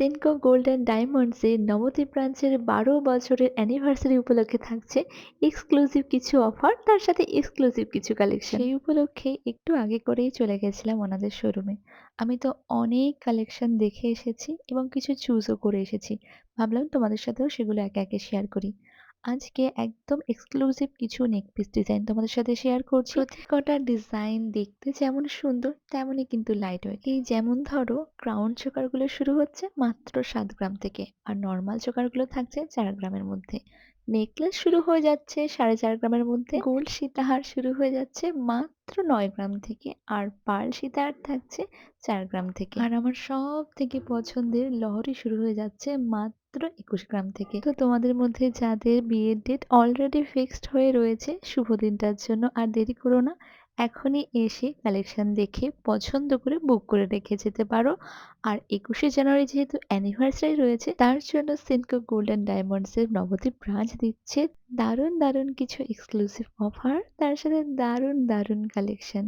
Senco gold and ডায়মন্ডসে নবদ্বীপ ব্রাঞ্চের বারো বছরের অ্যানিভার্সারি উপলক্ষে থাকছে এক্সক্লুসিভ কিছু অফার তার সাথে এক্সক্লুসিভ কিছু কালেকশন সেই উপলক্ষে একটু আগে করেই চলে গেছিলাম ওনাদের শোরুমে আমি তো অনেক কালেকশন দেখে এসেছি এবং কিছু চুজও করে এসেছি। ভাবলাম তোমাদের সাথেও সেগুলো একে একে শেয়ার করি। আজকে একদম এক্সক্লুসিভ কিছু নেকপিস ডিজাইন তোমাদের সাথে শেয়ার করছি। প্রত্যেকটা ডিজাইন দেখতে যেমন সুন্দর, তেমনই কিন্তু লাইট ওয়েট এই যেমন ধরো ক্রাউন চোকারগুলো শুরু হচ্ছে মাত্র সাত গ্রাম থেকে, আর নর্মাল চোকারগুলো থাকছে চার গ্রামের মধ্যে। নেকলেস শুরু হয়ে যাচ্ছে সাড়ে চার গ্রামের মধ্যে। গোল্ড সীতাহার শুরু হয়ে যাচ্ছে মাত্র নয় গ্রাম থেকে আর পার্ল সীতাহার থাকছে চার গ্রাম থেকে। আর আমার সব থেকে পছন্দের লহরি শুরু হয়ে যাচ্ছে মাত্র একুশ গ্রাম থেকে। তো তোমাদের মধ্যে যাদের বিয়ের ডেট অলরেডি ফিক্সড হয়ে রয়েছে, শুভ দিনটার জন্য আর দেরি করো না। এখনই এসে কালেকশন দেখে পছন্দ করে বুক করে রেখে যেতে পারো। আর একুশে জানুয়ারি যেহেতু অ্যানিভার্সারি রয়েছে, তার জন্য সিনকো গোল্ডেন ডায়মন্ডসের নবদ্বীপ ব্রাঞ্চ দিচ্ছে। দারুণ দারুণ কিছু এক্সক্লুসিভ অফার তার সাথে দারুণ দারুণ কালেকশন